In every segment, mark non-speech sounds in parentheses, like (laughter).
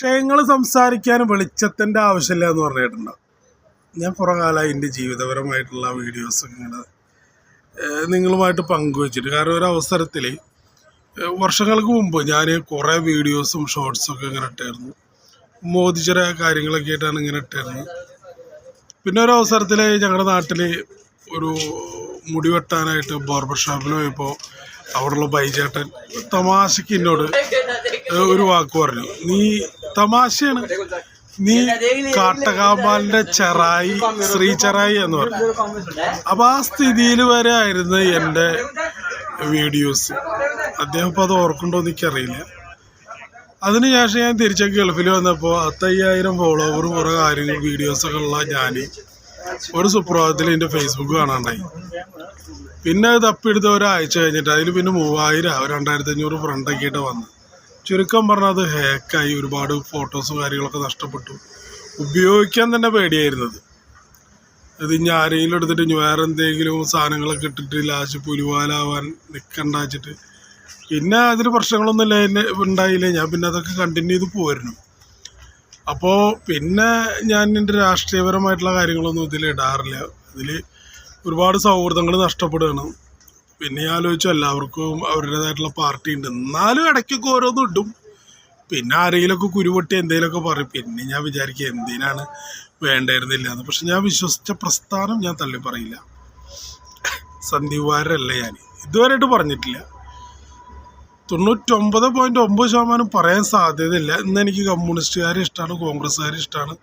വിഷയങ്ങൾ സംസാരിക്കാൻ വെളിച്ചത്തിന്റെ ആവശ്യമില്ല എന്ന് പറഞ്ഞിട്ടുണ്ട്. ഞാൻ കുറേ കാലമായി എന്റെ ജീവിതപരമായിട്ടുള്ള വീഡിയോസ് ഇങ്ങനെ നിങ്ങളുമായിട്ട് പങ്കുവച്ചിട്ട്. കാരണം ഒരു അവസരത്തിൽ വർഷങ്ങൾക്ക് മുമ്പ് ഞാൻ കുറേ വീഡിയോസും ഷോർട്സും ഒക്കെ ഇങ്ങനെ ഇട്ടായിരുന്നു മോദിച്ചിര കാര്യങ്ങളൊക്കെ ആയിട്ടാണ് ഇങ്ങനെ ഇട്ടായിരുന്നു പിന്നെ ഒരു അവസരത്തിൽ ഞങ്ങളുടെ നാട്ടിൽ ഒരു മുടി വെട്ടാനായിട്ട് ബോർബർ ഷോപ്പിൽ പോയപ്പോൾ അവിടെയുള്ള ബൈചേട്ടൻ തമാശക്ക് എന്നോട് ഒരു വാക്ക് പറഞ്ഞു. നീ തമാശയാണ്. നീ കാട്ടകാമ്പാലിന്റെ ചെറായി ശ്രീ ചെറായി എന്ന് പറഞ്ഞു. അപ്പൊ ആ സ്ഥിതിയിൽ വരെ ആയിരുന്നു എന്റെ വീഡിയോസ്. അദ്ദേഹം ഇപ്പൊ അത് ഓർക്കുണ്ടോ എന്ന് എനിക്കറിയില്ല. അതിനുശേഷം ഞാൻ തിരിച്ച് ഗൾഫിൽ വന്നപ്പോൾ അത്തയ്യായിരം ഫോളോവർ കുറേ കാര്യങ്ങൾ വീഡിയോസൊക്കെ ഉള്ള ഞാൻ ഒരു സുപ്രഭാതത്തിൽ എന്റെ ഫേസ്ബുക്ക് കാണാണ്ടായി. പിന്നെ അത് തപ്പിയെടുത്ത ഒരാഴ്ച കഴിഞ്ഞിട്ട് അതിൽ പിന്നെ മൂവായിരം രണ്ടായിരത്തി അഞ്ഞൂറ് ഫ്രണ്ടൊക്കെ ആയിട്ട് വന്നു. ചുരുക്കം പറഞ്ഞാൽ അത് ഹാക്കായി ഒരുപാട് ഫോട്ടോസും കാര്യങ്ങളൊക്കെ നഷ്ടപ്പെട്ടു. ഉപയോഗിക്കാൻ തന്നെ പേടിയായിരുന്നത് ഇത് ഇനി ആരെങ്കിലും എടുത്തിട്ട് ഇനി വേറെ എന്തെങ്കിലും സാധനങ്ങളൊക്കെ ഇട്ടിട്ട് ലാസ്റ്റ് പുലിവാലാവാൻ നിൽക്കണ്ട വെച്ചിട്ട്. പിന്നെ അതിന് പ്രശ്നങ്ങളൊന്നും ഇല്ല എന്നെ ഉണ്ടായില്ല? ഞാൻ പിന്നെ അതൊക്കെ കണ്ടിന്യൂ ചെയ്ത് പോയിരുന്നു അപ്പോൾ പിന്നെ ഞാൻ എന്റെ രാഷ്ട്രീയപരമായിട്ടുള്ള കാര്യങ്ങളൊന്നും ഇതിൽ ഇടാറില്ല. ഇതിൽ ഒരുപാട് സൗഹൃദങ്ങൾ നഷ്ടപ്പെടുകയാണ്. പിന്നെ ആലോചിച്ചു എല്ലാവർക്കും അവരുടേതായിട്ടുള്ള പാർട്ടി ഉണ്ട്. എന്നാലും ഇടയ്ക്കൊക്കെ ഓരോന്നും ഇടും. പിന്നെ ആരെങ്കിലുമൊക്കെ കുരുപൊട്ടി എന്തെങ്കിലുമൊക്കെ പറയും. പിന്നെ ഞാൻ വിചാരിക്കുക എന്തിനാണ് വേണ്ടായിരുന്നില്ല എന്ന് പക്ഷെ ഞാൻ വിശ്വസിച്ച പ്രസ്ഥാനം ഞാൻ തള്ളി പറയില്ല. സന്ദീപ് വാര്യരല്ല ഞാൻ. ഇതുവരെയായിട്ട് പറഞ്ഞിട്ടില്ല. തൊണ്ണൂറ്റൊമ്പത് പോയിന്റ് ഒമ്പത് ശതമാനം പറയാൻ സാധ്യതയില്ല. ഇന്ന് എനിക്ക് കമ്മ്യൂണിസ്റ്റുകാരെ ഇഷ്ടമാണ് കോൺഗ്രസ്സുകാരെ ഇഷ്ടമാണ്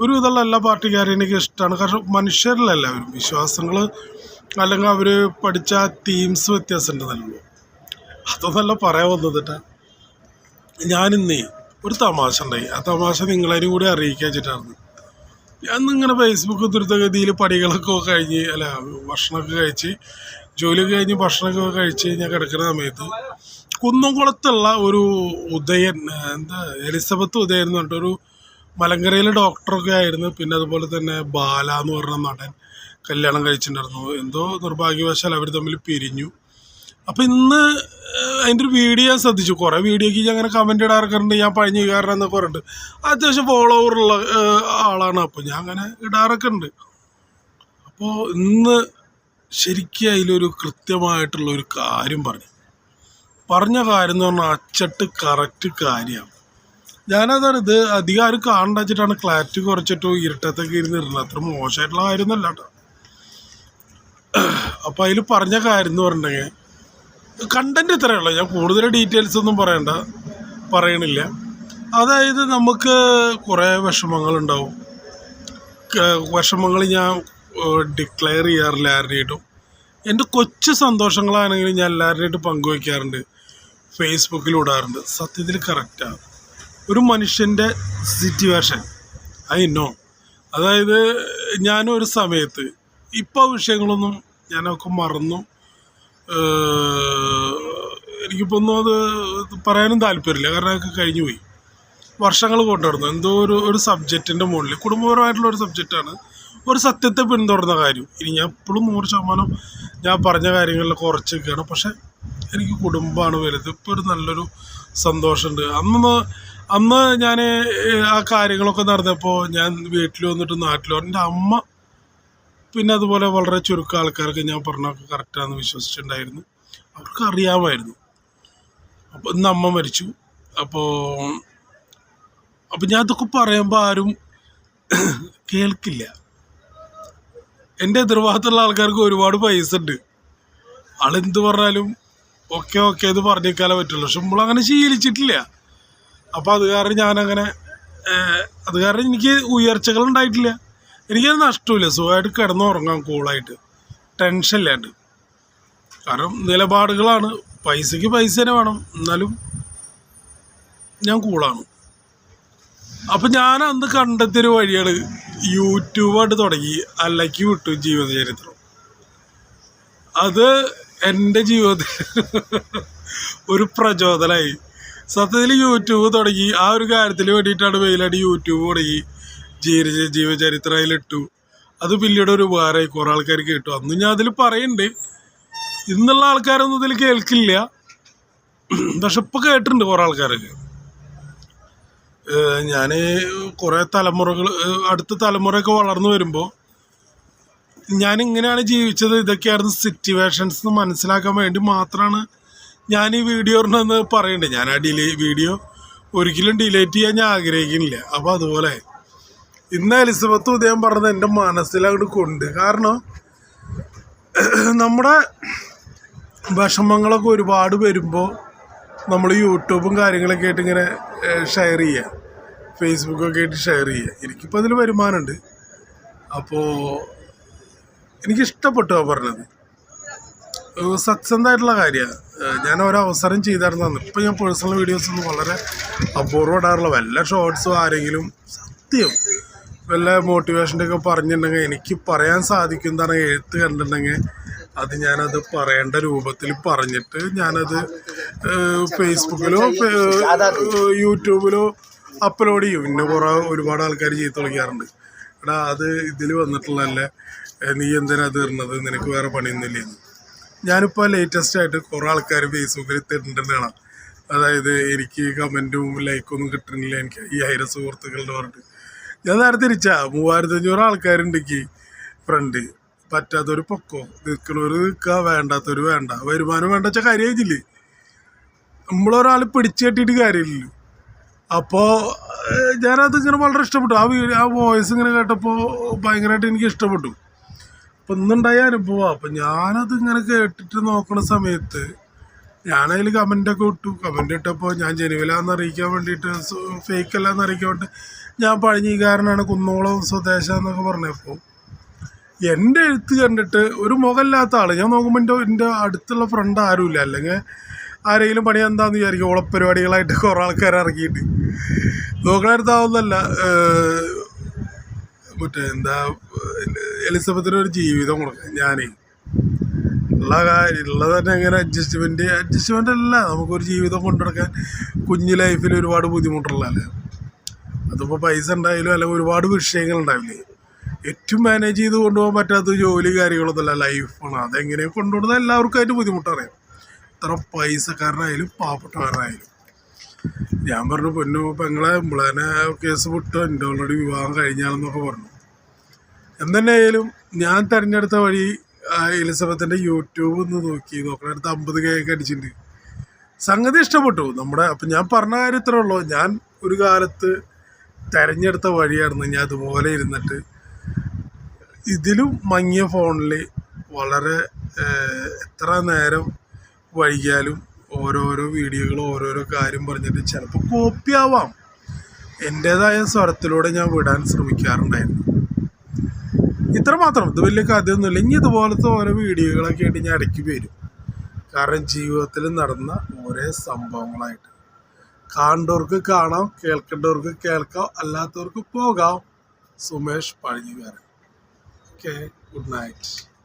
ഒരു വിധമുള്ള എല്ലാ പാർട്ടിക്കാരെയും എനിക്ക് ഇഷ്ടമാണ് കാരണം മനുഷ്യരിലല്ല എല്ലാവരും. വിശ്വാസങ്ങൾ അല്ലെങ്കിൽ അവർ പഠിച്ച തീംസ് വ്യത്യാസം ഉണ്ടെന്നല്ലോ അതൊന്നല്ല പറയാൻ വന്നത് ഞാനിന്നേ ഒരു തമാശ ഉണ്ടായി. ആ തമാശ നിങ്ങളതിനും കൂടി അറിയിക്കാൻ വെച്ചിട്ടായിരുന്നു. ഞാൻ ഇങ്ങനെ ഫേസ്ബുക്ക് ദ്രുതഗതിയിൽ പടികളൊക്കെ കഴിഞ്ഞ് അല്ല ഭക്ഷണമൊക്കെ കഴിച്ച് ജോലി കഴിഞ്ഞ് ഭക്ഷണമൊക്കെ കഴിച്ച് ഞാൻ കിടക്കുന്ന സമയത്ത് കുന്നംകുളത്തുള്ള ഒരു ഉദയൻ എന്താ എലിസബത്ത് ഉദയൻ എന്ന് പറഞ്ഞിട്ടൊരു മലങ്കരയിലെ ഡോക്ടറൊക്കെ ആയിരുന്നു. പിന്നെ അതുപോലെ തന്നെ ബാല എന്ന് പറഞ്ഞ നടൻ. കല്യാണം കഴിച്ചിട്ടുണ്ടായിരുന്നു. എന്തോ നിർഭാഗ്യവശാൽ അവർ തമ്മിൽ പിരിഞ്ഞു. അപ്പം ഇന്ന് അതിന്റെ ഒരു വീഡിയോ ഞാൻ ശ്രദ്ധിച്ചു. കുറേ വീഡിയോക്ക് ഞാൻ അങ്ങനെ കമന്റ് ഇടാറൊക്കെയുണ്ട്. ഞാൻ പഴഞ്ഞു കാരണം എന്നൊക്കെ പറഞ്ഞിട്ട്. അത്യാവശ്യം ഫോളോവറുള്ള ആളാണ്. അപ്പോൾ ഞാൻ അങ്ങനെ ഇടാറൊക്കെ ഉണ്ട് അപ്പോൾ ഇന്ന് ശരിക്കും അതിലൊരു കൃത്യമായിട്ടുള്ള ഒരു കാര്യം പറഞ്ഞു. പറഞ്ഞ കാര്യം എന്ന് പറഞ്ഞാൽ അച്ചട്ട് കറക്റ്റ് കാര്യമാണ്. ഞാനതാണ് ഇത് അധികം ആരും കാണണ്ട വെച്ചിട്ടാണ് ക്ലാരിറ്റി കുറച്ചിട്ടോ ഇരുട്ടത്തൊക്കെ ഇരുന്നിരുന്നത് അത്ര മോശമായിട്ടുള്ള കാര്യമൊന്നുമല്ല കേട്ടോ. അപ്പം അതിൽ പറഞ്ഞ കാര്യം എന്ന് പറഞ്ഞിട്ടുണ്ടെങ്കിൽ കണ്ടന്റ് ഇത്രയേ ഞാൻ കൂടുതൽ ഡീറ്റെയിൽസ് ഒന്നും പറയണ്ട പറയണില്ല. അതായത് നമുക്ക് കുറേ വിഷമങ്ങളുണ്ടാവും. വിഷമങ്ങൾ ഞാൻ ഡിക്ലെയർ ചെയ്യാറില്ല ആരുടെയായിട്ടും. എന്റെ കൊച്ചു സന്തോഷങ്ങളാണെങ്കിലും ഞാൻ എല്ലാവരുടെയായിട്ട് പങ്കുവയ്ക്കാറുണ്ട് ഫേസ്ബുക്കിൽ ഇടാറുണ്ട്. സത്യത്തിൽ കറക്റ്റാണ് ഒരു മനുഷ്യന്റെ സിറ്റുവേഷൻ ഐ നോ അതായത് ഞാനൊരു സമയത്ത് ഇപ്പോൾ വിഷയങ്ങളൊന്നും ഞാനൊക്കെ മറന്നു. എനിക്കിപ്പോൾ ഒന്നും അത് പറയാനും താല്പര്യമില്ല. കാരണം അതൊക്കെ കഴിഞ്ഞു പോയി. വർഷങ്ങൾ കൊണ്ടുവരുന്നു. എന്തോ ഒരു ഒരു സബ്ജക്റ്റിന്റെ മുകളിൽ കുടുംബപരമായിട്ടുള്ള ഒരു സബ്ജക്റ്റാണ് ഒരു സത്യത്തെ പിന്തുടർന്ന കാര്യം. ഇനി ഞാൻ എപ്പോഴും നൂറ് ശതമാനം ഞാൻ പറഞ്ഞ കാര്യങ്ങളിൽ കുറച്ച് പക്ഷേ പക്ഷെ എനിക്ക് കുടുംബമാണ് വലുത്. ഇപ്പോൾ ഒരു നല്ലൊരു സന്തോഷമുണ്ട്. അന്ന് അന്ന് ഞാൻ ആ കാര്യങ്ങളൊക്കെ നടന്നപ്പോൾ ഞാൻ വീട്ടിൽ വന്നിട്ട് നാട്ടിൽ എന്റെ അമ്മ പിന്നെ അതുപോലെ വളരെ ചുരുക്കം ആൾക്കാർക്ക് ഞാൻ പറഞ്ഞൊക്കെ കറക്റ്റാണെന്ന് വിശ്വസിച്ചിട്ടുണ്ടായിരുന്നു. അവർക്ക് അറിയാമായിരുന്നു. അപ്പോൾ ഇന്ന് അമ്മ മരിച്ചു. അപ്പോൾ അപ്പോൾ ഞാൻ ഇതൊക്കെ പറയുമ്പോൾ ആരും (coughs) കേൾക്കില്ല. എന്റെ എതിർഭാഗത്തുള്ള ആൾക്കാർക്ക് ഒരുപാട് പൈസ ഉണ്ട്. ആളെന്ത് പറഞ്ഞാലും ഓക്കെ ഓക്കെ ഇത് പറഞ്ഞേക്കാലേ പറ്റുള്ളൂ. പക്ഷെ നമ്മളങ്ങനെ ശീലിച്ചിട്ടില്ല. അപ്പോൾ അത് കാരണം ഞാനങ്ങനെ അത് കാരണം എനിക്ക് ഉയർച്ചകൾ ഉണ്ടായിട്ടില്ല. എനിക്കത് നഷ്ടമില്ല. സുഖമായിട്ട് കിടന്നുറങ്ങാം കൂളായിട്ട് ടെൻഷൻ ഇല്ലാണ്ട് കാരണം നിലപാടുകളാണ്. പൈസയ്ക്ക് പൈസ തന്നെ വേണം. എന്നാലും ഞാൻ കൂളാണ് അപ്പം ഞാൻ അന്ന് കണ്ടെത്തിയൊരു വഴിയാണ് യൂട്യൂബായിട്ട് തുടങ്ങി. അല്ലയ്ക്ക് വിട്ടു ജീവചരിത്രം. അത് എന്റെ ജീവിതത്തിൽ (laughs) ഒരു പ്രചോദനമായി സത്യത്തിൽ യൂട്യൂബ് തുടങ്ങി. ആ ഒരു കാര്യത്തിന് വേണ്ടിയിട്ടാണ് മെയിലായിട്ട് യൂട്യൂബ് തുടങ്ങി. ജീവ ജീവചരിത്രം അതിലിട്ടു അത് പിന്നീട് ഒരു ഉപകാരമായി കുറേ ആൾക്കാർ കേട്ടു. അന്ന് ഞാൻ അതിൽ പറയുന്നുണ്ട് ഇന്നുള്ള ആൾക്കാരൊന്നും ഇതിൽ കേൾക്കില്ല. പക്ഷെ ഇപ്പം കേട്ടിട്ടുണ്ട് കുറേ ആൾക്കാരൊക്കെ. ഞാൻ കുറേ തലമുറകൾ അടുത്ത തലമുറയൊക്കെ വളർന്നു വരുമ്പോൾ ഞാൻ ഇങ്ങനെയാണ് ജീവിച്ചത്. ഇതൊക്കെയായിരുന്നു സിറ്റുവേഷൻസ് എന്ന് മനസ്സിലാക്കാൻ വേണ്ടി മാത്രമാണ് ഞാൻ ഈ വീഡിയോ ഒരെണ്ണെന്ന് പറയുന്നുണ്ട് ഞാൻ ആ ഡിലേ വീഡിയോ ഒരിക്കലും ഡിലേറ്റ് ചെയ്യാൻ ഞാൻ ആഗ്രഹിക്കുന്നില്ല. അപ്പോൾ അതുപോലെ ഇന്ന് എലിസബത്ത് ഉദയം പറഞ്ഞത് എന്റെ മനസ്സിലങ്ങോട്ട് കൊണ്ട്. കാരണം നമ്മുടെ വിഷമങ്ങളൊക്കെ ഒരുപാട് വരുമ്പോൾ നമ്മൾ യൂട്യൂബും കാര്യങ്ങളൊക്കെ ആയിട്ട് ഇങ്ങനെ ഷെയർ ചെയ്യുക ഫേസ്ബുക്കൊക്കെ ആയിട്ട് ഷെയർ ചെയ്യുക എനിക്കിപ്പോൾ അതിൽ വരുമാനമുണ്ട് അപ്പോൾ എനിക്കിഷ്ടപ്പെട്ടു ആ പറഞ്ഞത്. സത്യസന്ധമായിട്ടുള്ള കാര്യമാണ് ഞാൻ ഒരവസരം ചെയ്തായിരുന്നു. ഇപ്പം ഞാൻ പേഴ്സണൽ വീഡിയോസ് ഒന്നും വളരെ അപൂർവം ഇടാറുള്ള വല്ല ഷോർട്സോ ആരെങ്കിലും സത്യം. വല്ല മോട്ടിവേഷന്റെ ഒക്കെ പറഞ്ഞിട്ടുണ്ടെങ്കിൽ എനിക്ക് പറയാൻ സാധിക്കുന്നതാണ് എഴുത്ത് കണ്ടിട്ടുണ്ടെങ്കിൽ. അത് ഞാനത് പറയേണ്ട രൂപത്തിൽ പറഞ്ഞിട്ട് ഞാനത് ഫേസ്ബുക്കിലോ യൂട്യൂബിലോ അപ്ലോഡ് ചെയ്യും. പിന്നെ കുറേ ഒരുപാട് ആൾക്കാർ ചെയ്ത് തുടങ്ങിയാറുണ്ട് എടാ അത് ഇതിൽ വന്നിട്ടുള്ളതല്ലേ? നീ എന്തിനാ അത് ഇടുന്നത്? നിനക്ക് വേറെ പണിയൊന്നുമില്ലേ? ഞാനിപ്പോൾ ലേറ്റസ്റ്റ് ആയിട്ട് കുറേ ആൾക്കാർ ഫേസ്ബുക്കിൽ ഇട്ടിട്ടുണ്ട് കാണാം. അതായത് എനിക്ക് കമന്റും ലൈക്കൊന്നും കിട്ടുന്നില്ല എനിക്ക്. ഈ ഹൈര സുഹൃത്തുക്കളുടെ പറഞ്ഞിട്ട്. ഞാൻ നേരെ തിരിച്ചാ മൂവായിരത്തി അഞ്ഞൂറ് ആൾക്കാരുണ്ടെങ്കിൽ ഫ്രണ്ട് പറ്റാത്തൊരു പൊക്കോ. നിൽക്കണവർ നിൽക്കുക വേണ്ടാത്തൊരു വേണ്ട. വരുമാനം വേണ്ട വെച്ചാൽ കാര്യം കഴിഞ്ഞില്ലേ നമ്മളൊരാൾ പിടിച്ചു കെട്ടിയിട്ട് കാര്യമില്ലല്ലോ. അപ്പോൾ ഞാനത് ഇങ്ങനെ വളരെ ഇഷ്ടപ്പെട്ടു. ആ വീഡിയോ ആ വോയിസ് ഇങ്ങനെ കേട്ടപ്പോൾ ഭയങ്കരമായിട്ട് എനിക്ക് ഇഷ്ടപ്പെട്ടു. അപ്പം ഇന്നുണ്ടായ അനുഭവമാണ് അപ്പം ഞാനത് ഇങ്ങനെ കേട്ടിട്ട് നോക്കണ സമയത്ത് ഞാനതിൽ കമന്റൊക്കെ ഇട്ടു. കമന്റ് ഇട്ടപ്പോൾ ഞാൻ ജനുവിലാന്ന് അറിയിക്കാൻ വേണ്ടിയിട്ട് ഫേക്ക് അല്ലാന്ന് അറിയിക്കാൻ വേണ്ടി ഞാൻ പഴഞ്ഞീകാരനാണ് കുന്നോളം സ്വദേശം എന്നൊക്കെ പറഞ്ഞപ്പോൾ എന്റെ എഴുത്ത് കണ്ടിട്ട് ഒരു മുഖമില്ലാത്ത ആൾ ഞാൻ നോക്കുമ്പോൾ എന്റെ എന്റെ അടുത്തുള്ള ഫ്രണ്ട് ആരുമില്ല. അല്ലെങ്കിൽ ആരെങ്കിലും പണി എന്താണെന്ന് വിചാരിക്കും. ഓളപ്പരിപാടികളായിട്ട് കുറേ ആൾക്കാർ ഇറങ്ങിയിട്ട് നോക്കണടുത്താവുന്നല്ല മറ്റേ എന്താ എലിസബത്തിന് ഒരു ജീവിതം കൊടുക്കാം ഞാനേ. ഉള്ള കാര്യം ഉള്ളത് തന്നെ അങ്ങനെ അഡ്ജസ്റ്റ്മെന്റ് അഡ്ജസ്റ്റ്മെന്റ് അല്ല. നമുക്കൊരു ജീവിതം കൊണ്ടുനടക്കാൻ കുഞ്ഞു ലൈഫിൽ ഒരുപാട് ബുദ്ധിമുട്ടുള്ളതല്ലേ. അതിപ്പോൾ പൈസ ഉണ്ടായാലും അല്ലെങ്കിൽ ഒരുപാട് വിഷയങ്ങൾ ഉണ്ടാവില്ലേ? ഏറ്റവും മാനേജ് ചെയ്ത് കൊണ്ടുപോകാൻ പറ്റാത്ത ജോലി കാര്യങ്ങളൊന്നുമല്ല ലൈഫാണ് അതെങ്ങനെ കൊണ്ടുപോകുന്നത് എല്ലാവർക്കും അതിന്റെ ബുദ്ധിമുട്ടറിയാം. എത്ര പൈസക്കാരനായാലും പാവപ്പെട്ടവരായാലും ഞാൻ പറഞ്ഞു പൊന്നു പെങ്ങളെ നമ്മളതിനെ കേസ് വിട്ടു. എന്റെ ഓൾറെഡി വിവാഹം കഴിഞ്ഞാണെന്നൊക്കെ പറഞ്ഞു. എന്തെന്നായാലും ഞാൻ തിരഞ്ഞെടുത്ത വഴി എലിസബത്തിന്റെ യൂട്യൂബ് ഒന്ന് നോക്കി. നോക്കണടുത്ത് അമ്പത് കെ ഒക്കെ അടിച്ചിട്ടുണ്ട്. സംഗതി ഇഷ്ടപ്പെട്ടു. നമ്മുടെ അപ്പം ഞാൻ പറഞ്ഞ കാര്യം ഇത്രേ ഉള്ളൂ. ഞാൻ ഒരു കാലത്ത് തിരഞ്ഞെടുത്ത വഴിയായിരുന്നു ഞാൻ അതുപോലെ ഇരുന്നിട്ട്. ഇതിലും മങ്ങിയ ഫോണിൽ വളരെ എത്ര നേരം വൈകിയാലും ഓരോരോ വീഡിയോകൾ ഓരോരോ കാര്യം പറഞ്ഞിട്ട് ചിലപ്പോൾ കോപ്പി ആവാം. എന്റേതായ സ്വരത്തിലൂടെ ഞാൻ വിടാൻ ശ്രമിക്കാറുണ്ടായിരുന്നു. ഇത്ര മാത്രം. ഇത് വലിയ കഥയൊന്നുമില്ല. ഇനി ഇതുപോലത്തെ ഓരോ വീഡിയോകളൊക്കെ ആയിട്ട് ഞാൻ ഇടയ്ക്ക് വരും. കാരണം ജീവിതത്തിൽ നടന്ന ഓരോ സംഭവങ്ങളായിട്ട്. കാണേണ്ടവർക്ക് കാണാം കേൾക്കേണ്ടവർക്ക് കേൾക്കാം അല്ലാത്തവർക്ക് പോകാം. സുമേഷ് പഴഞ്ഞുകാരൻ. Okay good night